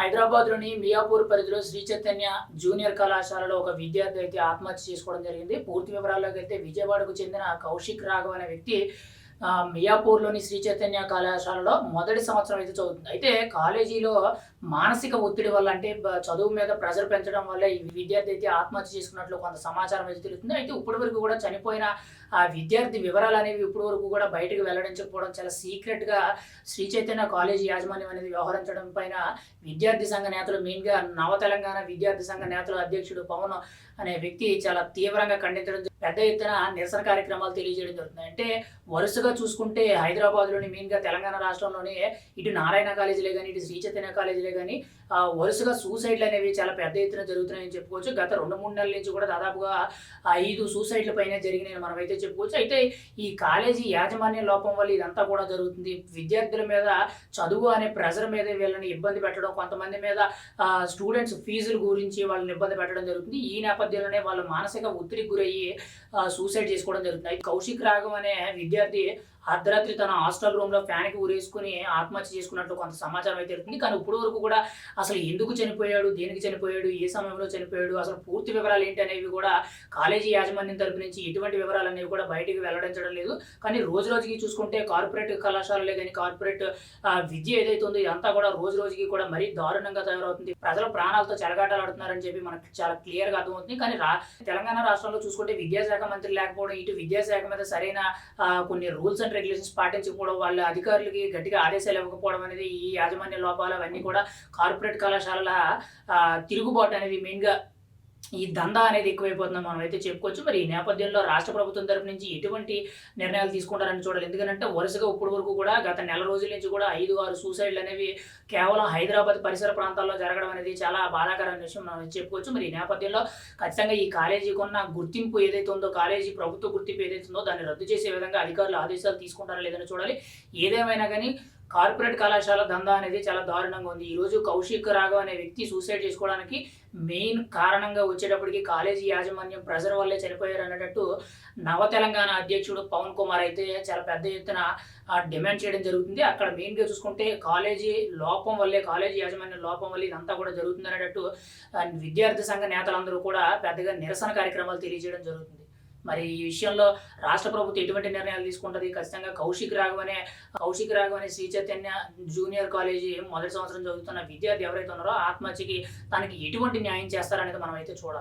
హైదరాబాద్లోని మియాపూర్ పరిధిలో శ్రీ చైతన్య జూనియర్ కళాశాలలో ఒక విద్యార్థి అయితే ఆత్మహత్య చేసుకోవడం జరిగింది. పూర్తి వివరాల్లోకి అయితే విజయవాడకు చెందిన కౌశిక్ రాఘవ్ అనే వ్యక్తి మియాపూర్లోని శ్రీ చైతన్య కళాశాలలో మొదటి సంవత్సరం అయితే చదువుతుంది. అయితే కాలేజీలో మానసిక ఒత్తిడి వల్ల అంటే చదువు మీద ప్రెజర్ పెంచడం వల్ల ఈ విద్యార్థి అయితే ఆత్మహత్య చేసుకున్నట్లు కొంత సమాచారం అయితే తెలుస్తుంది. అయితే ఇప్పటి వరకు కూడా చనిపోయిన ఆ విద్యార్థి వివరాలు అనేవి ఇప్పటి వరకు కూడా బయటకు వెల్లడించకపోవడం చాలా సీక్రెట్గా శ్రీ చైతన్య కాలేజీ యాజమాన్యం అనేది వ్యవహరించడం పైన విద్యార్థి సంఘ నేతలు మెయిన్గా నవ తెలంగాణ విద్యార్థి సంఘ నేతల అధ్యక్షుడు పవన్ అనే వ్యక్తి చాలా తీవ్రంగా ఖండించడం పెద్ద ఎత్తున నిరసన కార్యక్రమాలు తెలియజేయడం జరుగుతుంది. అంటే వరుసగా చూసుకుంటే హైదరాబాద్లోని మెయిన్గా తెలంగాణ రాష్ట్రంలోనే ఇటు నారాయణ కాలేజీలే కానీ ఇటు శ్రీ చైతన్య కాలేజీలే కానీ వరుసగా సూసైడ్లు అనేవి చాలా పెద్ద ఎత్తున జరుగుతున్నాయని చెప్పుకోవచ్చు. గత రెండు మూడు నెలల నుంచి కూడా దాదాపుగా ఐదు సూసైడ్ల పైన జరిగినాయని మనం అయితే చెప్పుకోవచ్చు. అయితే ఈ కాలేజీ యాజమాన్య లోపం వల్ల ఇదంతా కూడా జరుగుతుంది. విద్యార్థుల మీద చదువు అనే ప్రెజర్ మీద వీళ్ళని ఇబ్బంది పెట్టడం కొంతమంది మీద స్టూడెంట్స్ ఫీజుల గురించి వాళ్ళని ఇబ్బంది పెట్టడం జరుగుతుంది. ఈ నేపథ్యంలోనే వాళ్ళు మానసిక ఒత్తిడికి గురయ్యి సూసైడ్ చేసుకోవడం జరుగుతుంది. కౌశిక్ రాగం అనే విద్యార్థి అర్ధరాత్రి తన హాస్టల్ రూమ్లో ఫ్యాన్కి ఊరేసుకుని ఆత్మహత్య చేసుకున్నట్లు కొంత సమాచారం అయితే తెలుస్తుంది. కానీ ఇప్పుడు వరకు కూడా అసలు ఎందుకు చనిపోయాడు? దేనికి చనిపోయాడు? ఏ సమయంలో చనిపోయాడు? అసలు పూర్తి వివరాలు ఏంటి అనేవి కూడా కాలేజీ యాజమాన్యం తరపు నుంచి ఎటువంటి వివరాలు అనేవి కూడా బయటికి వెల్లడించడం లేదు. కానీ రోజు రోజుకి చూసుకుంటే కార్పొరేట్ కళాశాలలే కానీ కార్పొరేట్ ఆ, విద్య ఏదైతే ఉందో ఇదంతా కూడా రోజు రోజుకి కూడా మరీ దారుణంగా తయారవుతుంది. ప్రజల ప్రాణాలతో చెలగాటాలాడుతున్నారని చెప్పి మనకు చాలా క్లియర్గా అర్థమవుతుంది. కానీ రా తెలంగాణ రాష్ట్రంలో చూసుకుంటే విద్యాశాఖ మంత్రి లేకపోవడం ఇటు విద్యాశాఖ మీద సరైన కొన్ని రూల్స్ అండ్ రెగ్యులేషన్స్ పాటించకపోవడం వాళ్ళ అధికారులకి గట్టిగా ఆదేశాలు ఇవ్వకపోవడం అనేది ఈ యాజమాన్య లోపాలు అవన్నీ కూడా కార్పొరేట్ కళాశాలల తిరుగుబాటు అనేది మెయిన్గా ఈ దందా అనేది ఎక్కువైపోతుందని మనం అయితే చెప్పుకోవచ్చు. మరి ఈ నేపథ్యంలో రాష్ట్ర ప్రభుత్వం తరపు నుంచి ఎటువంటి నిర్ణయాలు తీసుకుంటారని చూడాలి. ఎందుకంటే వరుసగా ఇప్పటి వరకు కూడా గత నెల రోజుల నుంచి కూడా ఐదు ఆరు సూసైడ్లు అనేవి కేవలం హైదరాబాద్ పరిసర ప్రాంతాల్లో జరగడం అనేది చాలా బాధాకరమైన విషయం మనం చెప్పుకోవచ్చు. మరి ఈ నేపథ్యంలో ఖచ్చితంగా ఈ కాలేజీకి ఉన్న గుర్తింపు ఏదైతే ఉందో కాలేజీ ప్రభుత్వ గుర్తింపు ఏదైతే ఉందో దాన్ని రద్దు చేసే విధంగా అధికారులు ఆదేశాలు తీసుకుంటారా లేదని చూడాలి. ఏదేమైనా కానీ కార్పొరేట్ కళాశాల దందా అనేది చాలా దారుణంగా ఉంది. ఈరోజు కౌశిక్ రాఘవ్ అనే వ్యక్తి సూసైడ్ చేసుకోవడానికి మెయిన్ కారణంగా వచ్చేటప్పటికి కాలేజీ యాజమాన్యం ప్రెజర్ వల్లే చనిపోయారు అనేటట్టు నవ తెలంగాణ అధ్యక్షుడు పవన్ కుమార్ అయితే చాలా పెద్ద ఎత్తున డిమాండ్ చేయడం జరుగుతుంది. అక్కడ మెయిన్గా చూసుకుంటే కాలేజీ లోపం వల్లే కాలేజీ యాజమాన్యం లోపం వల్ల ఇదంతా కూడా జరుగుతుంది అనేటట్టు విద్యార్థి సంఘ నేతలందరూ కూడా పెద్దగా నిరసన కార్యక్రమాలు తెలియజేయడం జరుగుతుంది. మరి ఈ విషయంలో రాష్ట్ర ప్రభుత్వం ఎటువంటి నిర్ణయాలు తీసుకుంటుంది? ఖచ్చితంగా కౌశిక్ రాఘవ్ అనే కౌశిక్ రాఘవ్ అనే శ్రీ చైతన్య జూనియర్ కాలేజీ మొదటి సంవత్సరం చదువుతున్న విద్యార్థి ఎవరైతే ఉన్నారో ఆత్మహత్యకి తనకి ఎటువంటి న్యాయం చేస్తారనేది మనం అయితే చూడాలి.